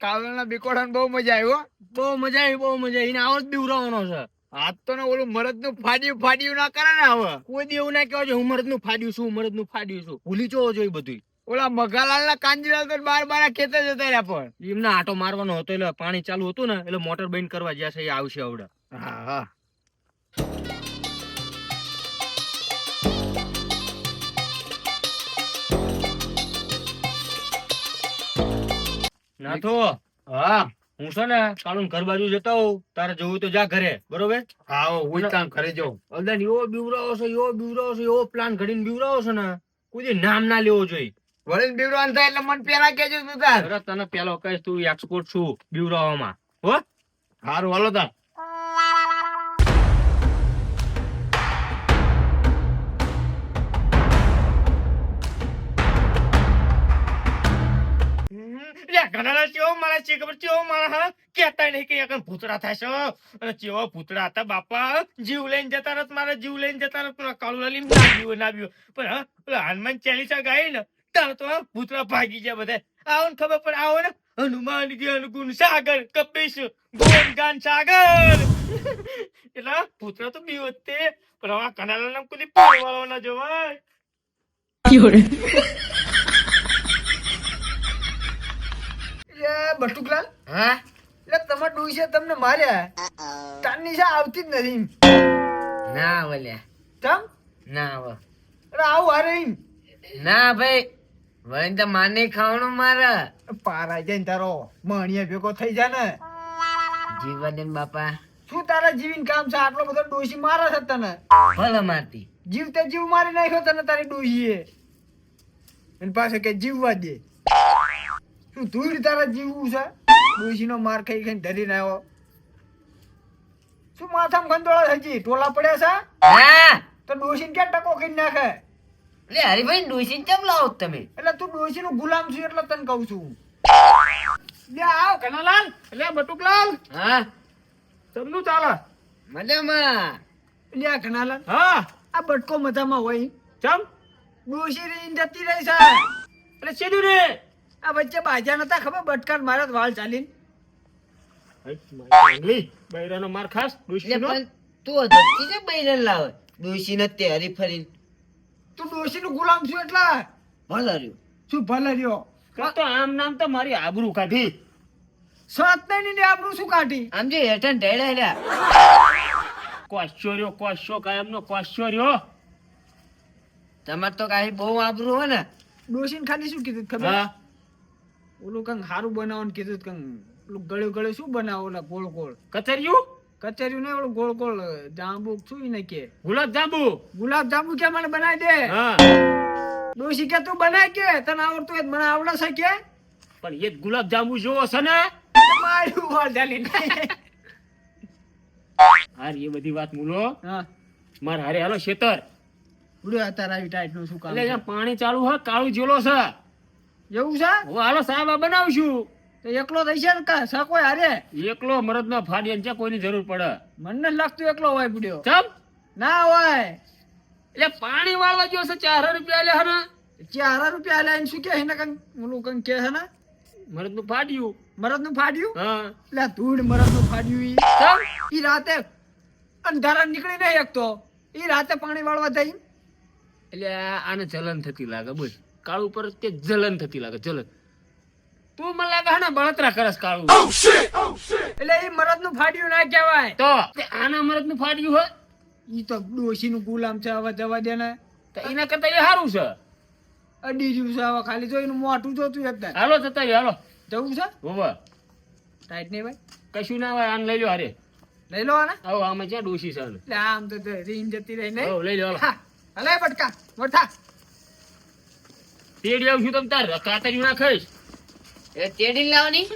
કાવલના બીકોડાને બહુ મજા આવી હો. બહુ મજા આવી બહુ મજા આવી. એને આવો જ બીવરાવાનો છે. હાથ તો ને ઓલું મરદનું ફાડ્યું ફાડ્યું ના કરે ને હવે. કોઈ દી એવું ના કહેવા છે હું મરદનું ફાડ્યું છું મરદનું ફાડ્યું છું. ભૂલી જવો જોઈએ બધું ઓલા મગાલાલ ના કાંજીલાલ તો બાર બાર ખેતર જતા રહ્યા પણ. એમને આટો મારવાનો હતો એટલે પાણી ચાલુ હતું ને એટલે મોટર બંધ કરવા જ્યાં છે એ આવશે આવડે. હા હા. નાથો હા હું છે ને કાળું ઘર બાજુ જતો હોઉં તારે જવું તો જા ઘરે બરોબર? હા હું કામ ઘરે જાઉં. અલદાન એવો બીવરાવો છે એવો બીવરાવો છે એવો પ્લાન ઘડીને બીવરાવો છે ને કોઈ નામ ના લેવો જોઈએ. વળીને બીવરાવાનું થાય એટલે મને પેલા કેજો તું તાર. તને પેલો કહીશ તું એક્સપોર્ટ છું બીવરાવામાં હો? હારું હાલો તાર. લે ઘણા ચેવો મારા છે, ખબર ચેવો મારા હા? કેતા નહીં કે આગળ ભૂતડા થશે અને ચેવો ભૂતડા હતા, બાપા જીવ લઈને જતા રત મારા જીવ લઈને જતા રત કાળુ લીમ ના જીવ ના બીવો પણ હનુમાન ચાલીસા ગાય ને, તાર તો ભૂતડા ભાગી ગયા બધા. આવો ને ખબર પડે, આવો ને. હનુમાન અનુગુણ ગુણ સાગર, કપીશ ગોન ગાન સાગર. એટલે ભૂતડા તો બીવો તે. પણ હવે કનાલા નામ કુદી પાડવાળો ના જોવાય એ બટુકલાલ? હા? એટલે તમારા ડોઈ તમને માર્યા તારની છે આવતી જ નથી ના વલ્યા તમ ના હવે. અરે આવું હારે. ના ભાઈ વળી તો માને ખાવાનું મારે. પારા જઈને તારો. મણિયા ભેગો થઈ જા ને. જીવવા દે બાપા. શું તારા જીવીન કામ છે? આટલો બધો ડોસી મારે છે તને. ભલે મારતી. જીવ તે જીવ મારી નાખ્યો તને તારી ડોસીએ અને પાસે કે જીવવા દે. શું ધૂળ તારા જીવવું છે? ડોશીનો માર ખાઈ ખાઈને ધરીને આવ્યો. શું માથામાં ગંદોળા થઈ ટોલા પડ્યા છે? હા. તો ડોશીને ક્યાં ટકો કરી નાખે? એટલે હરીભાઈ ડોસી કેમ લાવો તમે? એટલે તું ડોશીનો ગુલામ છું એટલે તને કહું છું. લે આવ કનાલાલ. એટલે બટુકલાલ. હા. તમનું ચાલે. મજામાં. લે આ કનાલાલ. હા. આ બટકો મજામાં હોય. ચમ. ડોશી રીન જતી રહી છે. એટલે સીધું રે. આ વચ્ચે બાજા નતા ખબર? બટકાટ મારા જ વાળ ચાલીને. બૈરાનો માર ખાસ પણ તું ધરતી છે બૈરન લાવે. ડોસી તેરી ફરી તું ડોશીનો ગુલામ છું એટલે. ભલે શું ભલે રહ્યો તો આમ નામ તો મારી આબરૂ કાઢી. સત નહીં ને શું કાઢી? આમ જો હેઠળ ઢેડા રહ્યા કોશ્યો રહ્યો કોશ્યો કાયમનો કોશ્યો રહ્યો તમારે તો કાહી બહુ આબરું હોય ને. ડોશીને ખાલી શું કીધું ખબર? હા. ઓલું કંઈક સારું બનાવવાનું કીધું કંઈક ઓલું ગળ્યું ગળ્યું શું બનાવો ઓલા ગોળ ગોળ? કચરિયું? કચેરી નહીં ઓલું ગોળ ગોળ જાંબુ શું ને કે? ગુલાબ જાંબુ? ગુલાબ જાંબુ કે મને બનાવી દે? ડોશી કે તું બનાવી કે? તને આવડતું હોય મને આવડે છે કે? પણ એ ગુલાબ જાંબુ જોવો છે ને? મારું વાળ ચાલી હાર એ બધી વાત મૂલો હા. માર હારે હાલો શેતર. ઉડ્યો અત્યારે આવી ટાઈટનું શું કામ એટલે પાણી ચાલુ હોય કાળું જેલો છે. એવું છે? હું હાલો સાહેબ બનાવશું તો એકલો થઈ છે ને કા સકોય હારે? એકલો મરદ નો ફાડી છે કોઈની જરૂર પડે. મને લાગતું એકલો હોય પડ્યો. ચમ? ના હોય. એટલે પાણી વાળવા ગયો છે ચાર રૂપિયા લે હને ચાર રૂપિયા લે શું કે એને કંઈક ઓલું કંઈક કે છે ને? મરદનું ફાડ્યું. મરદનું ફાડ્યું? હા. એટલે ધૂળ મરદનું ફાડ્યું ઈ. ચમ? ઈ રાતે અંધારા નીકળી નહીં એકતો ઈ રાતે પાણી વાળવા જઈ એટલે આને જલન થતી લાગે બોલ. કાળુ ઉપર તે જલન થતી લાગે જલન. તું મને લાગે હા બળતરા કરસ કાળું. એટલે એ મરદનું ફાડ્યું ના કહેવાય. તો આના મરદનું ફાડ્યું હોય? ઈ તો ડોશી નું ગુલામ છે હવે જવા દે ને. એના કરતા એ સારું છે? અડી રહ્યું છે હવે ખાલી જો મોટું જોતું એકદમ હાલો જતા હાલો. જવું છે? બાબા ટાઈટ નહીં ભાઈ? કશું ના હોય આને લઈ લો હારે. લઈ લો ને આવો આમાં ક્યાં ડોશી છે આમ તો તે જતી રહી ને. લઈ લો હાલો. બટકા મોટા તેડી આવશું તમ તાર કાતરી ના ખાઈશ. એ તેડી લાવની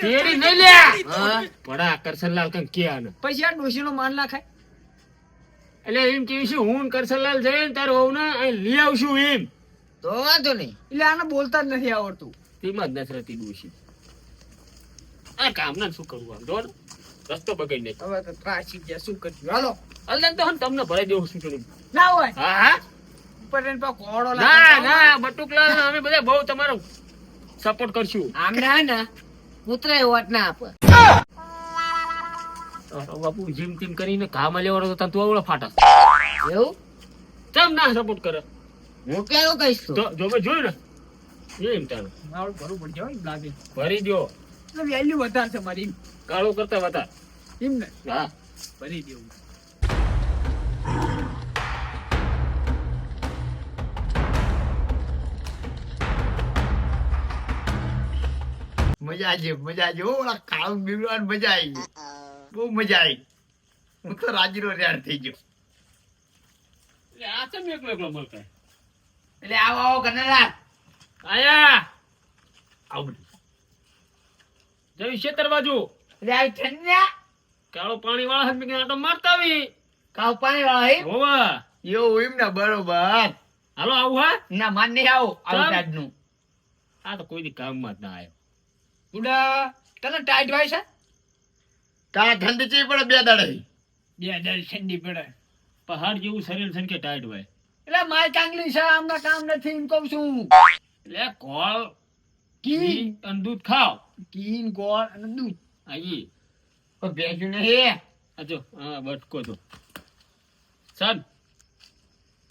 તેડી નહીં લે. હા પડા કરસનલાલ કંઈક કે આને. પછી આ ડોશી નો માન ના ખાય એટલે એમ કેવી છે હું ને કરસનલાલ જઈને તાર વહુને ને લઈ આવશું એમ. તો વાંધો નહીં. એટલે આને બોલતા જ નથી આવડતું. તેમાં જ નથી રહેતી ડોસી આ કામના શું કરવું આમ જો રસ્તો બગડી નહીં હવે તો ત્રાસી ગયા શું કર્યું હાલો. અલ્લાહ તો હું તમને ભરાઈ દેવું શું કર્યું ના હોય. હા હા. ઉપર રહીને પા ઘોડો ના ના બટુકલાલ અમે બધા બહુ તમારો સપોર્ટ કરશું. આમને હે ને કૂતરાય વોટ ના આપે. બાપુ જીમ ટીમ કરીને કામ લેવાનો તો તું આવડો ફાટા. એવું? ચમ ના સપોર્ટ કરે? હું કેવું કહીશ તો? જો મેં જોયું ને? એમ તારું. મારું ભરવું પડી જાય લાગે. ભરી દો વેલ્યુ વધારે છે મારી. એમ. કાળો કરતા વધારે. એમ ને? હા. ભરી દેવું મજા આવી મજા આવી હો, ઓલા કાળું બીવડાને મજા આવી બહુ મજા આવી હું તો રાજીનો રેડ થઈ ગયો. એટલે આવો આવો કનરા આયા. આવો જવી ખેતર બાજુ. એટલે આવી ઠંડા કાળો પાણી વાળા હાથ મેં આટો મારતા આવી. કાળો પાણી વાળા એમ હોવા. એવું એમ ને બરોબર. હાલો આવું હા. ના માન નહીં આવો. આવું નું આ તો કોઈ કામમાં જ ના આવ્યો. ઉડા તને ટાઈટ હોય છે? કા ઠંડી ચી પડે બે દાડે? બે હજાર ઠંડી પડે. પહાડ જેવું શરીર છે કે ટાઈટ હોય એટલે માય ચાંગલી છે આમના કામ નથી એમ કહું છું. એટલે કોળ ઘી અને દૂધ ખાવ ઘી ગોળ અને દૂધ. આઈ પણ ભેંસ્યું નહીં આજો હા બટકો તો સન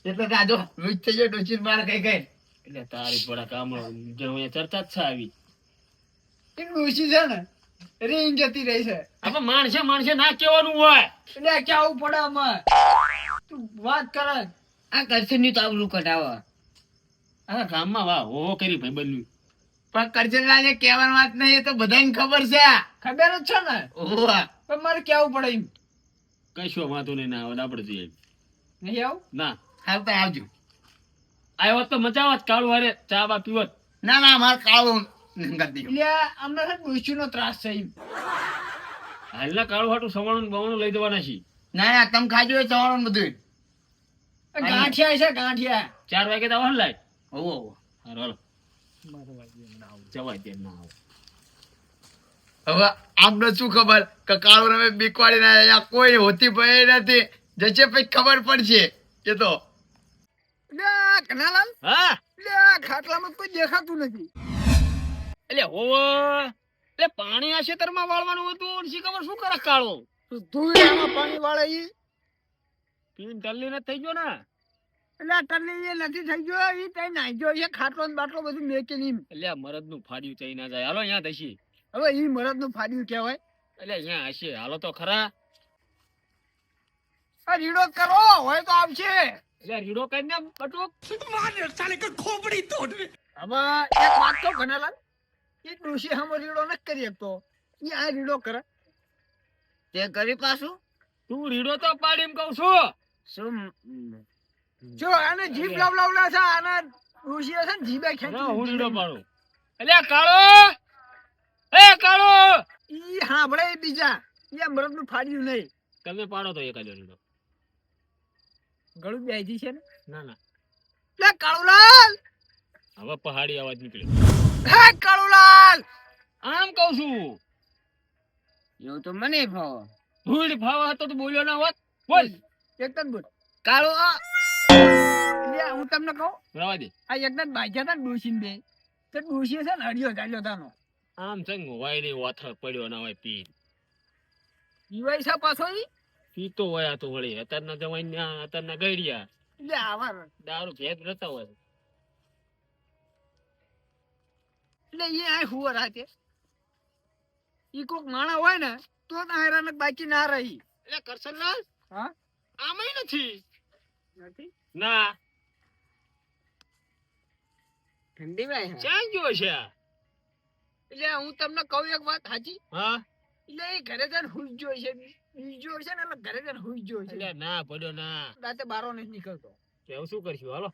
એટલે આજો લુચ થઈ ગયો ડોચીને મારે કઈ કઈ. એટલે તારી પડા કામ જો અહીંયા ચર્ચા જ છે આવી. એ ડોશી છે ને રીંગ જતી રહી છે. હવે માણસે માણસે ના કહેવાનું હોય. એટલે કેવું પડે આમાં. તું વાત કરે. આ કરશું તો આવલું કઢાવો. આ ગામમાં વાહ હો કરી ભાઈ બન્યું. પણ કરજનલાલ એ કહેવાની વાત નહીં એ તો બધાને ખબર છે. ખબર જ છે ને. ઓહો પણ મારે કેવું પડે એમ. કશું વાંધો નહીં ના આવે આપણે જઈએ. નહીં આવું? ના. આવતા આવજો. આવ્યો તો મજા આવત કાળું હારે ચા બા પીવત. ના ના મારે કાળું અમને ડોશી નો ત્રાસ છે હાલના કાળું હાટું સવાણું બવાણું લઈ દેવાના છે ના ના તમે ખાજો એ ચવાણું બધું ગાંઠિયા છે ગાંઠિયા. ચાર વાગે તો આવવાનું લાય ઓવો ઓવો. હારો હાલો. દે ના આવો. હવે આમને શું ખબર કે કાળો રમે બીકવાડી ના અહીંયા કોઈ હોતી ભય નથી. જશે પછી ખબર પડશે. એ તો. કનાલાલ. હા? ખાટલામાં કોઈ દેખાતું નથી. એટલે હોવો. એટલે પાણી આ ખેતરમાં વાળવાનું હતું શી ખબર શું કરે કાળો? ધૂળિયામાં પાણી વાળે ઈ. પીન ટલ્લી નથી થઈ ગયો ને? એટલે ટલ્લી એ નથી થઈ ગયો ઈ તઈ નાઈ ગયો એ ખાટલો ને બાટલો બધું મેકે એમ એટલે આ મરદનું ફાડ્યું તઈ ના જાય. હાલો અહીંયા દશી હવે ઈ મરદનું ફાડ્યું કહેવાય. એટલે અહીંયા હશે. હાલો તો ખરા. રીડો કરો હોય તો આવશે. એટલે રીડો કરીને બટુક. હવે એક વાત કહું કનાલાલ એ ડોશી હામો રીડો ન કરી શકતો. એ આ રીડો કરે. તે કરી પાછું? તું રીડો તો પાડી એમ કહું છું. શું? જો આને જીભ લાવ લાવલા છે આને ડોશી છે ને જીભે ખેંચી હું રીડો પાડું. એટલે કાળો! એ કાળો! ઈ હાંભળે બીજા. ઈ આ મરદનું ફાડ્યું નહીં. તમે પાડો તો એકાદો રીડો. ગળું બેજી છે ને? ના ના. લે કાળુલાલ! હવે પહાડી અવાજ નીકળે હે કાળુલાલ આમ કહું છું. એવું તો મને ભાવ ભૂલ ભાવ હતો તો બોલ્યો ના હોત. બોલ. એકદમ બોલ. કાળો હું તમને કહું? રવા દે. આ એકદમ બાજ્યા હતા ને ડોશી બે. તો ડોશી છે ને હરિયો ચાલ્યો તાનો. આમ ચંગ હોય રે વાથર પડ્યો ના હોય પી. પીવાય છે પાછો ઈ? પીતો હોય આ તો વળી. અત્યારના જવાઈ અત્યારના ગઈડિયા. એટલે આવા. દારૂ ભેદ રહેતા હોય. એટલે એ આ હુવર હાથે ઈ કોક માણા હોય ને તો જ આયરાને બાકી ના રહી. એટલે કરશનલાલ હા? આમાંય નથી. નથી? ના. ઠંડી ભાઈ ક્યાં જો છે? એટલે હું તમને કહું એક વાત સાચી હા? એટલે એ ઘરે જઈને હુઈ ગયો છે બીજો છે ને એટલે ઘરે જઈને હુઈ ગયો છે. એટલે ના પડ્યો ના. રાતે બારો નથી નીકળતો. કે હવે શું કરશું? હાલો.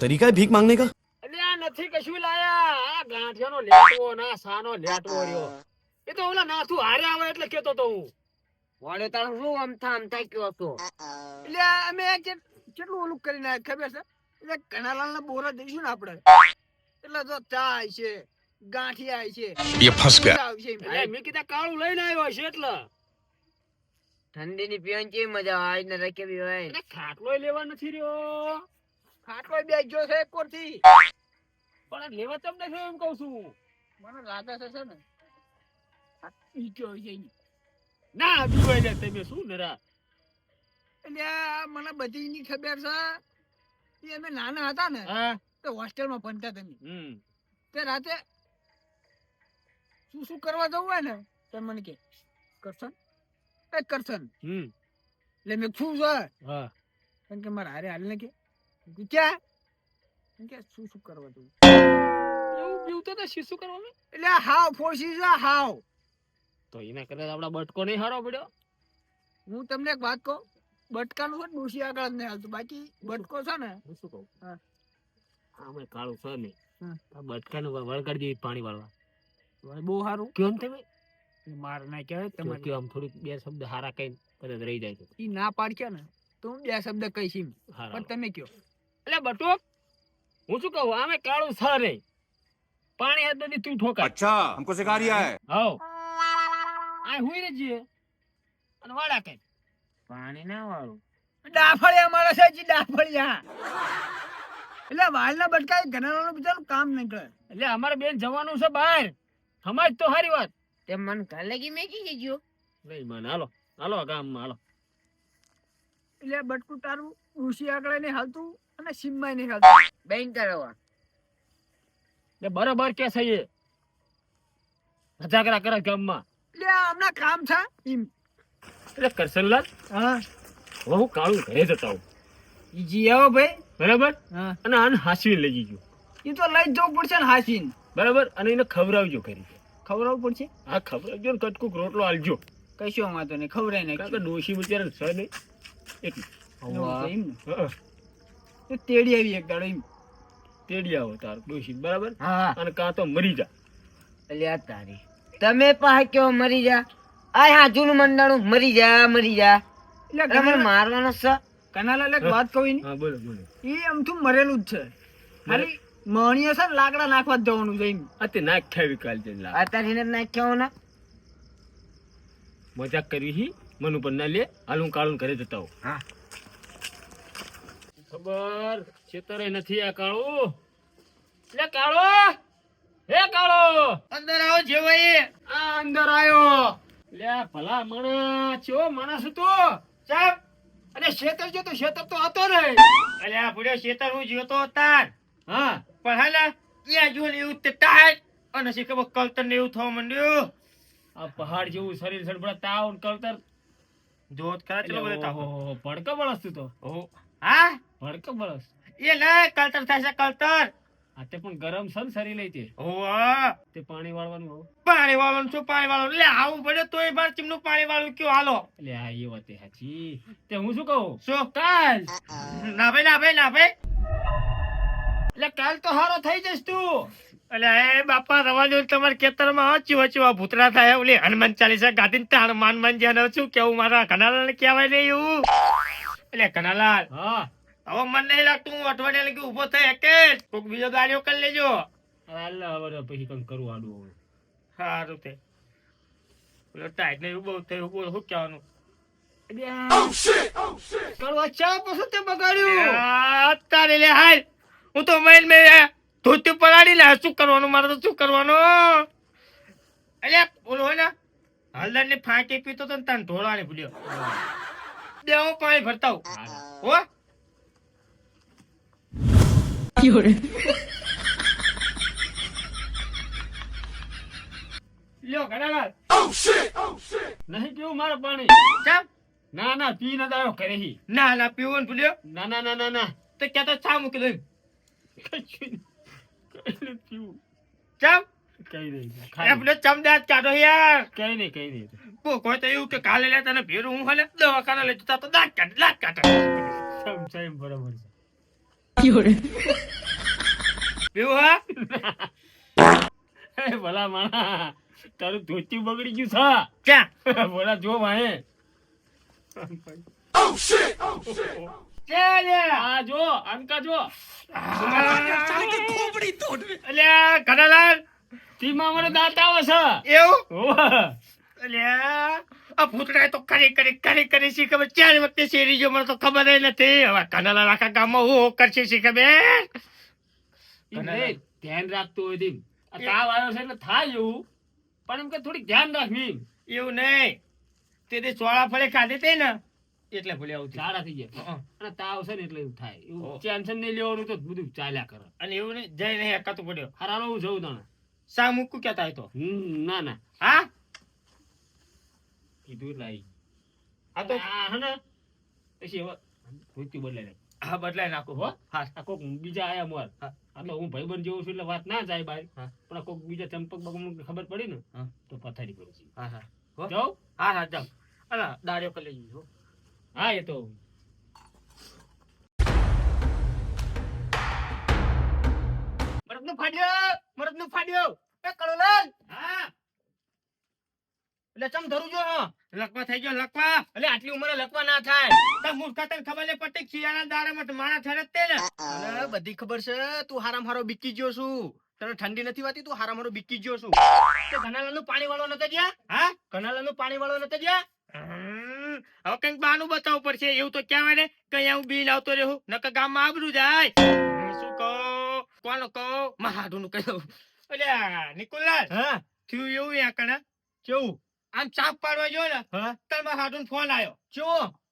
તરીકા ભીખ માંગને કા? નથી કશું લાયા. ઓલા નાથું હારે આવે એટલે કેતો તો હું. વાળે તાર શું અમથા અમથા કયો હતો એટલે અમે કેટલું ઓલું કરી નાખ ખબર છે? એટલે કણાલાલ ના બોરા દઈશું ને આપડે એટલે તો ચા છે ગાંઠિયા છે. મેં કીધા કાળું લઈને આવ્યો છે એટલે. ઠંડી ની પીવાની કેવી મજા આવે? આજ ને રખેવી હોય. ખાટલો લેવા નથી રહ્યો. ખાટલો બે ગયો છે એક કોરથી પણ લેવા તમને શું એમ કહું છું. મને લાગે છે છે ને. આ ઈ ગયો છે. ના બીવાય ને તમે શું નરા? એટલે મને બધી ની ખબર છે. એ અમે નાના હતા ને હા. તો હોસ્ટેલમાં ભણતા તમે તે રાતે શું શું કરવા જવું હોય ને તમે મને કે કરશન? એ કરશન હમ. એટલે મેં શું છે હા. કારણ કે મારે હારે હાલ ને કે. ક્યાં? કે શું શું કરવા તું? એવું બીવતો તો શીશું કરવાનું એટલે હાવ ફોસી છે હાવ. તો એના કરે આપડા બટકો નહીં હારો પડ્યો. હું તમને એક વાત કહું બટકાનું છે ડોશી આગળ જ નહીં હાલતું. બાકી બટકો છે ને હું શું કહું? હા. આમે કાળું છે ને. બટકાનું વળગાડી દેવી પાણી વાળવા. બહુ સારું. કેમ તમે? માર ના કહેવાય તમારે આમ થોડીક બે શબ્દ હારા કઈ કદાચ રહી જાય એ ના પાડ પાડશે ને તો હું બે શબ્દ કહીશ એમ. પણ તમે કયો એટલે બટુ હું શું કહું? આમે કાળું છ પાણી હાથ નથી તું ઠોકા અચ્છા હમકો સિખા રહ્યા હે હો આ હુઈ રે જીએ અને વાડા કઈ. પાણી ના વાળું. ડાફળિયા મારા છે જી ડાફળિયા. એટલે વાલના બટકા ઘણા બધાનું કામ નીકળે. એટલે અમારે બેન જવાનું છે બહાર. સમાજ તો સારી વાત. તે મન કાલે કી મેં કી ગયો નહીં મને હાલો હાલો ગામમાં હાલો. એટલે બટકું તારું ઋષિ આગળ નહીં હાલતું અને સીમમાં નહીં હાલતું. બેન કરવા એટલે બરોબર કે છે એ? મજાકરા કરે ગામમાં. એટલે હમણાં કામ છે એમ એટલે કરશનલાલ હા. હવે હું કાળું ઘરે જતા હું ઈજી આવો ભાઈ. બરાબર? હા. અને આને હાસવી લઈ જજો. એ તો લઈ જવું પડશે ને હાસીન બરાબર? અને એને ખવડાવજો કરી ખવડાવવું પડશે? હા ખવડાવજો ને કટકુક રોટલો આલજો. કશો વાંધો નહીં ખવડાય ને કારણ કે ડોશી બિચારા છે નહીં? એટલું. એમ ને. હા, તો તેડી આવી એક દાડો એમ. તેડી આવો તારો ડોશી બરાબર? હા અને કાં તો મરી જા. અલ્યા તારી. તમે પાસે કયો મરી જા? આ હાજુનું મંડાણું. મરી જા મરી જા. એટલે મને મારવાનો છે કનાલા એક વાત કહું ને હા બોલો બોલો. એ આમથું મરેલું જ છે. ખાલી મણીએ છે ને લાકડા નાખવા જ જવાનું જઈને અત્યારે આ તે નાખ ખાવી કાલ જઈને લાવ. અત્યારે એને નાખ્યા ને મજાક કરવી હી મન ઉપર ના લે હાલ હું કાળું ઘરે જતા હું હા. ખબર? છેતરે નથી આ કાળું. લે કાળો! હે કાળો! અંદર આવો જેવાઈ આ અંદર આવ્યો લે ભલા માણસ ચો માણસ તું ચાપ અને શેતર જો તો શેતર તો હતો ને. અલ્યા ભૂડ્યો શેતર હું જીવતો તાર હા. પણ હાલા ત્યાં જો એવું તે તાજ અને શી ખબર કલતર ને એવું થવા માંડ્યું? આ પહાડ જેવું શરીર સડબડા તાવ કલતર. જોત ખરા ચલો બધે તાવ. ભડકો બળસ તું તો. ઓ હા? ભડકો બળસ. એ લે કલતર થાય કલતર. આ તે પણ ગરમ છે ને શરીર લઈ તે. ઓવા તે પાણી વાળવાનું પાણી વાળવાનું શું પાણી વાળવાનું. લે આવું પડે તોય બાર ચીમનું પાણી વાળું કયો? હાલો. લે આ એ વાત હાચી તે હું શું કહું? શું? કાલ ના ભાઈ ના ભાઈ ના ભાઈ. એટલે કાલ તો હારો થઈ જઈશ તું. એટલે એ બાપા રવા દો તમારે ખેતરમાં ચીવા ચીવા ભૂતરા થાય. ઓલી હનુમાન ચાલીસા ગાધી તાણ માન માન જેને શું કેવું મારા કનાલાલ કહેવાય નહીં એવું? એટલે કનાલાલ હા. હવે મને નહીં લાગતું હું અઠવાડિયા લગી ઊભો થાય કે કોઈક બીજો ગાડીઓ કરી લેજો. હાલ હવે પછી કંઈક કરું આડું હવે. સારું તે. પેલો ટાઈટ ને બહુ થયું શું કહેવાનું? કરવા ચા પછી તે બગાડ્યું. અત્યારે લે હાલ. હું તો મહેલ મેં ધોતી પલાડી લે શું કરવાનું? મારે તો શું કરવાનું? અલ્યા બોલો હોય ને. હળદરની ફાંકી પીતો તો તને ઢોળાની ભૂલ્યો. બે હું પાણી ભરતા હો? લ્યો ઘણા નહીં પીવું મારે પાણી. ના ના પી ન દાયો કરે ના ના પીવું ભૂલ્યો? ના ના ના ના ના. તો ક્યાં તો ચા મૂકી દઉં કઈ નહીં ચમદાર કાઢો યાર. કઈ નહીં કઈ નહીં. કોઈ તો એવું કે કાલે લે તને ભેરું હું હાલે? દવાખાને લઈ જતા તો દાંત કાઢ દાંત કાઢ. સમ સમ બરાબર પીવું હા? છે એ ભલા માણા તારું ધોતી બગડી ગયું ક્યાં? Oh, બોલા જો વાહે ક્યાં લે આ જો અંકા જો. અલ્યા ઘનાલાલ તીમાં મને દાંત આવે છે. એવું. અલ્યા આ ભૂતડાએ તો કરી કરી કરી કરી શી ખબર? ચાર વખતે શેરી જો મને તો ખબર નથી. હવે કનાલા આખા ગામમાં હું કરશે શી ખબર? ધ્યાન રાખતું હોય તેમ. આ તાવ આવ્યો છે એટલે થાય એવું. પણ એમ કે થોડીક ધ્યાન રાખવી એવું નહીં. તે સોળા ફળે ખાધે તે ને એટલે ભલે આવું સારા થઈ જાય. અને તાવ છે ને એટલે એવું થાય. એવું ટેન્શન નહીં લેવાનું તો બધું ચાલ્યા કરે. અને એવું નહીં જઈ નહીં એકાતું પડ્યો. હારા હું જઉં તને? શા મૂકું ક્યાં થાય તો? ના ના. હા? કીધું લાઈ. આ તો હા ને પછી હવે મૃત્યુ બદલાઈ નાખ હા બદલાઈ નાખું. હો? હા. આ કોક બીજા આયા મોર. હા. આ તો હું ભાઈબંધ જેવું છું એટલે વાત ના જાય બાય પણ કોક બીજા ચંપક બગમ ખબર પડી ને તો પથારી પડી છે. હા હા. જાઉં? હા હા જાઉં. અલા દાડ્યો કરી લઈ હો. હા એ તો. મરદનું ફાડ્યો મરદનું ફાડ્યો. એ કળોલાલ હા. એટલે ચમ ધરું જો લકવા થઈ ગયો લકવા એટલે આટલી ઉંમરે લકવા ના થાય. તા મૂર્ખા તને ખબર લે પડતી કે શિયાળા દાડામાં તો મારા થરે તે ને. બધી ખબર છે. તું હારામ હારો બીકી ગયો છું. તને ઠંડી નથી વાતી? તું હારામ હારો બીકી ગયો છું. તે ઘનાલાનું પાણી વાળો નતો જ્યાં હા? ઘનાલાનું પાણી વાળો નતો જ્યાં હમ, હવે કંઈક બાનું બતાવવું પડશે. એવું તો કહેવાય ને કઈ હું બિલ આવતો રહ્યો. નકર ગામમાં આબરું જાય. શું કહો? કોનો કહો? મહાડું નું કહ્યું. અલ્યા નિકુલલાલ હા? થયું એવું યા કણા? કેવું? આમ ચાપ પાડવા જો ને હા? તાર હાડું ફોન આવ્યો ચો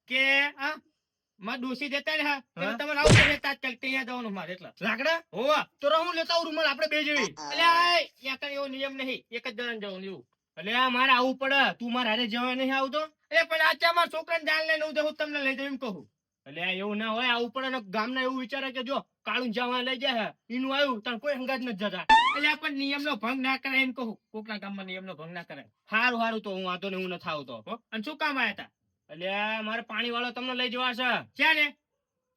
કે આ માં ડોસી દેતા ને હા? હા? તમારે આવું કરે ચાલ ત્યાં જવાનું મારે એટલે. લાકડા? હોવા. તો રહું લેતા આવું રૂમાલ આપણે બે જેવી. એટલે ત્યાં એવો નિયમ નહીં. એક જ જણ જવાનું એવું. એટલે મારે આવવું પડે. તું મારે હારે જવા નહીં આવતો? એ પણ આચા મારા છોકરાને જાણ લઈને હું હું તમને લઈ જાઉં એમ કહું. એટલે એવું ના હોય આવવું પડે ગામના એવું વિચારે કે જો કાળું જવા લઈ જાય એનું આવ્યું તને કોઈ હંગાત નથી જતા. એટલે પણ નિયમનો ભંગ ના કરાય એમ કહું. કોકના ગામમાં નિયમનો ભંગ ના કરાય. હારું હારું તો હું વાંધો ને હું નથી આવતો? અને શું કામ આયા હતા એટલે મારે પાણી વાળો તમને લઈ જવા છે. ક્યારે?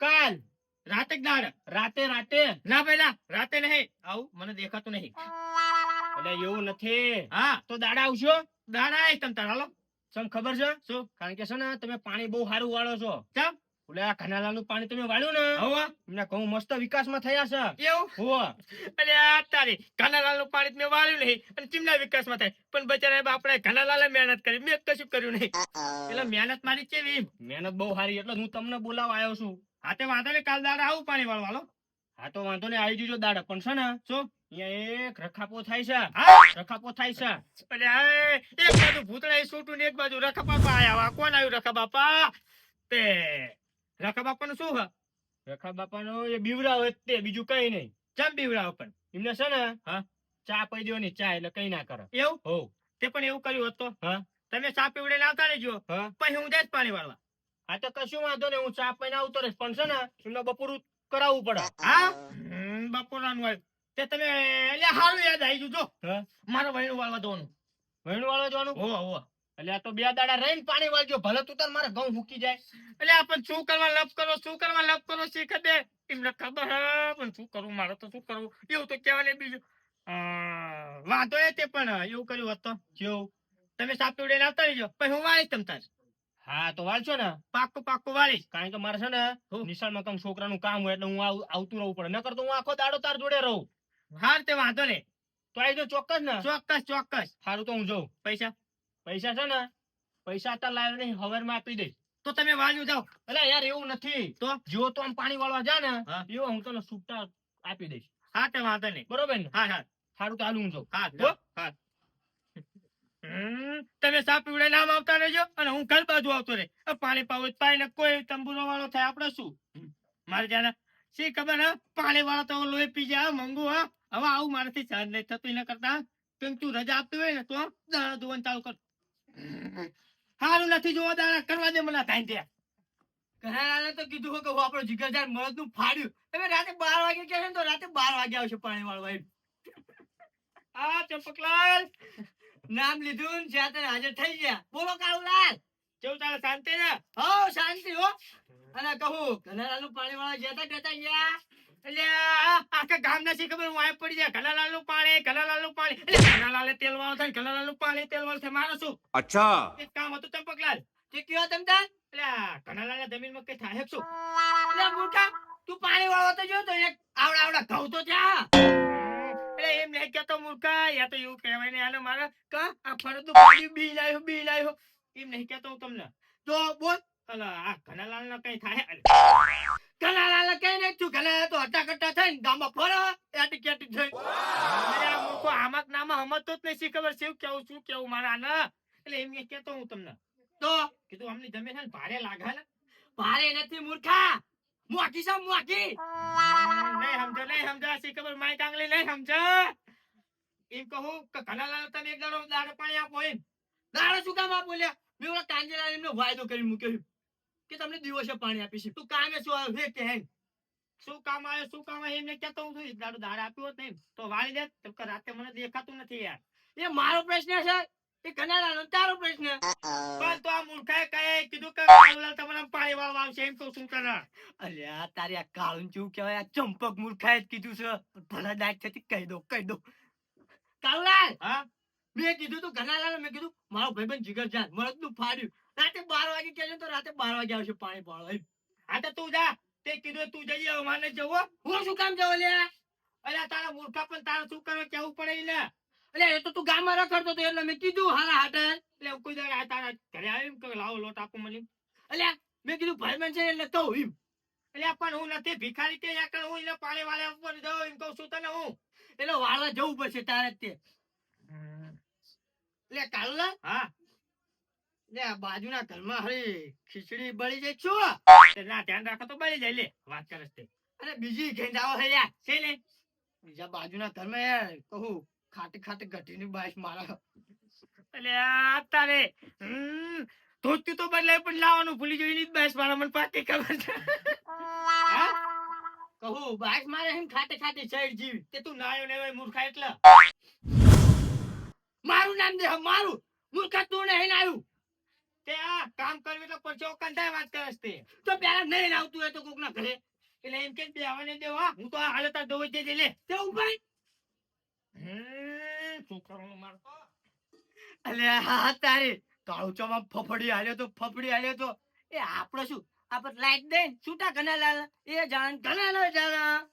કાલ. રાતે જ દાડ. રાતે રાતે. ના પેલા રાતે નહીં. આવું મને દેખાતું નહીં. એટલે એવું નથી. હા. તો દાડા આવશો દાડા આવી તમ તારા હાલો. સમ ખબર છે? શું? કારણ કે છે ને તમે પાણી બહુ સારું વાળો છો. ચમ? એટલે આ કનાલાનું પાણી તમે વાળ્યું ને? હવે એમને કહું મસ્ત વિકાસમાં થયા છે. એવું? હોવા અરે આ તારી ઘનાલાલનું પાણી તો મેં વાળ્યું નહીં અને ચીમના વિકાસમાં થાય. પણ બચારા આપણે ઘનાલાલે મહેનત કરી. મેં કશું કર્યું નહીં. એટલે મહેનત મારી કેવી? મહેનત બહુ સારી એટલે હું તમને બોલાવા આવ્યો છું. હા તે વાંધો નહીં કાલ દાડા આવું પાણી વાળવાલો હા તો વાંધો નહીં આવી જજો દાડા. પણ છે ને શું? અહીંયા એક રખાપો થાય છે. રખાપો થાય છે. આ એક બાજુ ભૂતળા છૂટું ને એક બાજુ રખા બાપા કોણ આવ્યું રખા બાપા તે રખા બાપાનું શું રખા એ બીવરાવ તે બીજું કઈ નહીં. ચમ બીવડાવો પણ? એમને છે ને હા. ચા પી દેવાની ચા એટલે કઈ ના કરે. એવું? હો. તે પણ એવું કર્યું હતો હા. તમે ચા પીવડે આવતા રહેજો. પછી હું જાય પાણી વાળવા. હા તો કશું વાંધો નહીં હું ચા પીને આવતો રહીશ. પણ છે ને એમને બપોરું કરાવવું પડે. હા? બપોરાનું તે તમે એટલે સારું યાદ આવી ગયું જો. હા? મારે વહીણું વાળવા જવાનું વહેણ વાળવા જવાનું હો હો એટલે આ તો બે દાડા રહીને પાણી વાળજો. ભલે તું તાર મારે ઘઉં મૂકી જાય. એટલે આપણ શું કરવા લપ કરો શું કરવા લપ કરો શીખ દે? એમને ખબર હે પણ શું કરવું મારે તો શું કરવું? એવું તો કહેવાય લે બીજું. વાંધો એ તે પણ એવું કર્યું હતું જેવું તમે સાપ પીવડે આવતા રહીજો. પછી હું વાળીશ તમ તાર. હા તો વાળશો ને. પાક્કું પાક્કું વાળીશ. કારણ કે મારે છે ને. નિશાળમાં કંઈક છોકરાનું કામ હોય એટલે હું આવ- આવતું રહું પડે. નકર તો હું આખો દાડો તાર જોડે રહું. હાર તે વાંધો નહીં. તો આવી જો ચોક્કસ ને? ચોક્કસ ચોક્કસ. સારું તો હું જોઉં. પૈસા? પૈસા છે ને પૈસા અત્યારે લાવ્યો નહીં હવારમાં આપી દઈશ. તો તમે વાંચું જાઓ. એટલે યાર એવું નથી. તો? જો તો આમ પાણી વાળવા જા ને એવો હું તને છૂટા આપી દઈશ. હા તે વાંધો નહીં. બરોબર ને? હા હા. સારું તો હાલ હું જાઉં. હા તો હા. હમ, તમે સાપ પીવડે નામ આવતા રહેજો અને હું ઘર બાજુ આવતો રે પાણી પાવું પાણી ને કોઈ તંબુરો વાળો થાય આપણે શું? મારે જાણે શી ખબર હા? પાણી વાળો તો લોહી પી જાય મંગુ હા. હવે આવું મારાથી સહન થતું, એના કરતા કેમ તું રજા આપતી હોય ને તો દાણા ધોવાનું ચાલુ કર. સારું નથી જોવા દાણા કરવા દે મને થાય ત્યાં. ઘણાને તો કીધું કે હું આપણો જીગરજાન મળદનું ફાડ્યું. તમે રાતે બાર વાગે કહે તો રાતે બાર વાગે આવશે પાણી વાળવા. આ ચંપકલાલ. નામ લીધું જ્યાં ત્યાં હાજર થઈ ગયા. બોલો કાળુલાલ. કેવું તારે શાંતિ ને? હો, શાંતિ હો. અને કહું ઘનાલાલનું પાણી વાળવા જ્યાં ત્યાં કહેતા ગયા. એટલે આખા ગામ ના ખબર વાય પડી જાય. ઘલાલાલ પાણી ઘલાલાલનું પાણી. એટલે તેલ વાળો થાય ઘલાલાલ પાણી તેલ વાળો થાય. મારો શું? અચ્છા. એક કામ હતું તમ પગલાલ. તે કયો તમ તાર? એટલે ઘલાલાલે જમીનમાં કઈ થાય શું? એટલે મૂર્ખા તું પાણી વાળો તો જો તો એક આવડા આવડા ઘઉં તો ત્યાં એટલે એમ નહીં કહેતો મૂર્ખા યા તો એવું કહેવાય ને આને મારે કા? આ ફરતું પાણી બી લાયો બી લાયો. એમ નહીં કહેતો હું તમને. તો બોલ અલા આ ઘનાલાલ ના કઈ થાય અરે, કલાલાલે કઈ નહીં તું કલાલા તો હટા કટ્ટા થઈ આ મૂર્ખો સમજતો જ કેવું શું કેવું મારા એટલે એમ કેતો હું તમને. જમીન છે ભારે લાગે ભારે નથી મૂર્ખા. મોકી સા મોકી. નહીં સમજો નહીં સમજો આ ખબર માય કાંગલી નહીં સમજો. એમ કહું કે ઘનાલાલ તમે એક દાડો પાણી આપો એમ. દાડો શું કામ આ બોલ્યા મેં ઓલા એમનો વાયદો કરી મૂક્યો છે કે તમને દિવસે પાણી આપીશ. તું કામે શું આવ્યો હે કે શું કામ આવ્યો શું કામ આવ્યો એમને કહેતો હું છું. એક દાડો દાડ આપ્યો હોત તો વાળી દે તો કે રાતે મને દેખાતું નથી યાર. એ મારો પ્રશ્ન છે? એ કનાડાનો તારો પ્રશ્ન? પણ તો આ મૂર્ખાએ કહે કીધું કે કાળુલાલ તમારા પાણી વાળવા આવશે એમ કહું છું તને. અલ્યા તારી આ કાળું જેવું કહેવાય આ ચંપક મૂર્ખાએ જ કીધું છે. ભલા દાખ થતી કહી દો કહી દો. કાળુલાલ હા? મેં કીધું તું ઘનાલાલ મેં કીધું મારો ભાઈબંધ જીગર જાન મળદનું ફાડ્યું. રાતે બાર વાગે કહેજો તો રાતે બાર વાગે આવશે પાણી પાડવા હા તો તું જા. તે કીધું તું જઈ આવ માને જવો હું. શું કામ જવો લે? અલ્યા તારા મૂર્ખા પણ તારા શું કરવા કેવું પડે લે. ને એ તો તું ગામમાં રખડતો હતો એટલે મેં કીધું હારા હાટર એટલે કોઈ દાડે આ તારા ઘરે આવી કે લાવો લોટ આપો મને એટલે મેં કીધું ભાઈબંધ છે એટલે કહું એમ. એટલે પણ હું નથી ભિખારી તે યા હું એટલે પાણી વાળે ઉપર જાઉં એમ કહું છું તને હું. એટલે વાળવા જવું પડશે તારે તે. એટલે કાલ હા. લે બાજુના ઘરમાં હરી ખીચડી બળી જાય, છો? ના, ધ્યાન રાખો તો બળી જાય, લે, વાત કરે છે. અને બીજી આવો હે, યાર, છે લે? બીજા બાજુના ઘરમાં યાર, કહું ખાતે ખાતે ઘટીની બાઈસ મારા. એટલે તારે ધોતી તો બદલાય, પણ લાવવાનું ભૂલી જોઈ ની બેસ મારા, મને પાકી ખબર છે. કહું બાઈસ મારે એમ ખાતે ખાતે ચડ જીવ, તે તું નાયો ને મૂર્ખા એટલે. મારું નામ દે મારું. મૂર્ખા તું નહીં આવ્યું તે આ કામ કરવી તો પરચો કંટાય વાત કરે તે. તો પેલા નહીં આવતું હોય તો કોકના ઘરે. એટલે એમ કે બેવાને દેવા હા તો આ હાલત આ દોઈ જજે લે. તે ઉભાઈ છોકરાનો શું કરવાનું મારે? તો? અલે, હા તારે. કાળું ફફડી હાલ્યો તો, ફફડી હાલ્યો તો. એ, આપણે શું? આપણે લાઈટ દે છૂટા ઘણા લાલ. એ જાણ ઘણા લાલ. જાણ